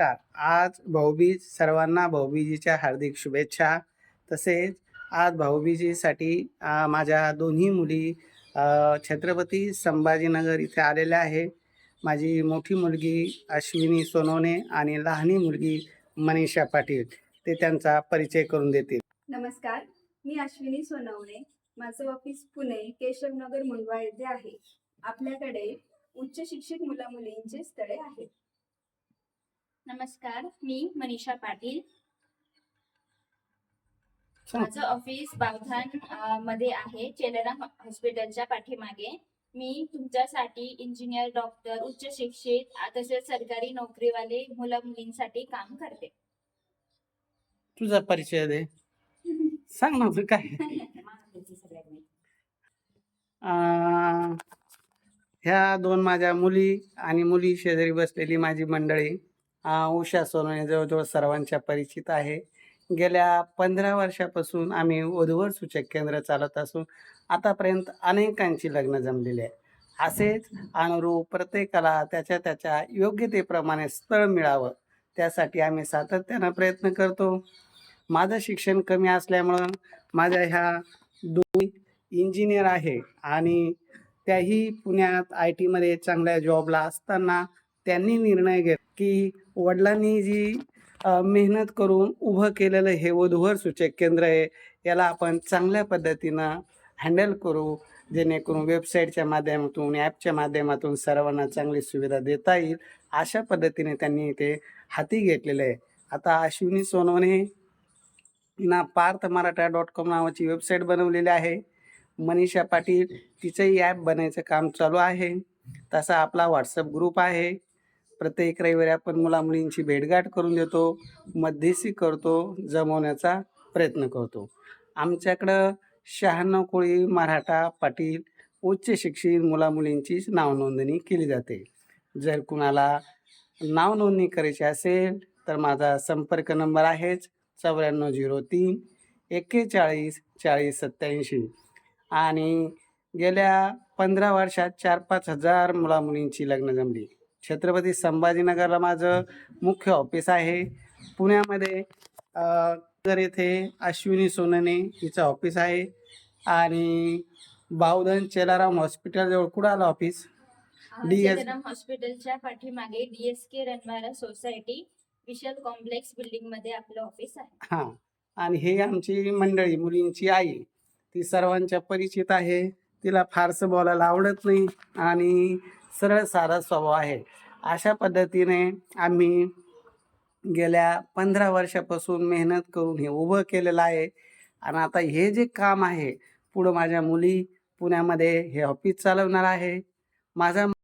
नमस्कार. आज भाऊबीज सर्वांना भाऊबीजीच्या हार्दिक शुभेच्छा. तसेच आज भाऊबीजीसाठी माझ्या दोन्ही मुली छत्रपती संभाजीनगर इथे आलेल्या आहे माझी मोठी मुलगी अश्विनी सोनवणे आणि लहानी मुलगी मनीषा पाटील ते त्यांचा परिचय करून देतील. नमस्कार. मी अश्विनी सोनवणे. माझं ऑफिस पुणे केशवनगर मुंडवा येथे आहे. आपल्याकडे उच्च शिक्षित मुलामुलींचे स्थळे आहेत. नमस्कार मी मनीषा पाटील. माझं ऑफिस बावधानमध्ये आहे चेलराम हॉस्पिटलच्या पाठीमागे. मी तुमच्यासाठी इंजिनियर डॉक्टर उच्च शिक्षित तसेच सरकारी नोकरीवाले मुला मुलींसाठी काम करते. तुझा परिचय दे. सांग ना तू काय. ह्या दोन माझ्या मुली आणि मुली शेजारी बसलेली माझी मंडळी. उषा सोनवणे जवळजवळ सर्वांच्या परिचित आहे. गेल्या पंधरा वर्षापासून आम्ही वधूवर सूचक केंद्र चालत असून आतापर्यंत अनेकांची लग्न जमलेली आहे. असेच अनुरूप प्रत्येकाला त्याच्या त्याच्या योग्यतेप्रमाणे स्थळ मिळावं त्यासाठी आम्ही सातत्यानं प्रयत्न करतो. माझं शिक्षण कमी असल्यामुळं माझ्या ह्या दोन इंजिनियर आहे आणि त्याही पुण्यात आय टीमध्ये चांगल्या जॉबला असताना त्यांनी निर्णय घेत की वडिलांनी जी मेहनत करून उभं केलेलं हे वधूवर सूचक केंद्र आहे याला आपण चांगल्या पद्धतीनं हँडल करू जेणेकरून वेबसाईटच्या माध्यमातून ॲपच्या माध्यमातून सर्वांना चांगली सुविधा देता येईल अशा पद्धतीने त्यांनी ते हाती घेतलेलं आहे. आता अश्विनी सोनवणे ना पार्थ मराठा डॉट कॉम नावाची वेबसाईट बनवलेली आहे. मनीषा पाटील तिचंही ॲप बनायचं काम चालू आहे. तसा आपला व्हॉट्सअप ग्रुप आहे. प्रत्येक रविवारी आपण मुलामुलींची भेटगाठ करून देतो मध्यस्थी करतो जमवण्याचा प्रयत्न करतो. आमच्याकडं शहाण्णव कोळी मराठा पाटील उच्च शिक्षित मुलामुलींचीच नावनोंदणी केली जाते. जर कुणाला नावनोंदणी करायची असेल तर माझा संपर्क नंबर आहेच चौऱ्याण्णव झिरो तीन एक्केचाळीस चाळीस सत्याऐंशी आणि गेल्या पंधरा वर्षात चार पाच हजार मुलामुलींची लग्न जमली. छत्रपती संभाजीनगरला माझं मुख्य ऑफिस आहे. पुण्यामध्ये तर येथे अश्विनी सोनने हिचं ऑफिस आहे. आणि बावधन चेलाराम हॉस्पिटलजवळ कुठं आलं ऑफिस DS चेलराम हॉस्पिटलच्या पाठीमागे DSK Ranwara society Vishal complex बिल्डिंगमध्ये आपलं ऑफिस आहे. हां. आणि हे आमची मंडळी मुलींची आई ती सर्वांच्या परिचित आहे. तिला फारसं बोलायला आवडत नाही. आणि सरळ साधा स्वभाव आहे. अशा पद्धतीने आम्ही गेल्या पंधरा वर्षापासून मेहनत करून हे उभं केलेलं आहे. आणि आता हे जे काम आहे पुढं माझ्या मुली पुण्यामध्ये हे ऑफिस चालवणार आहे. माझा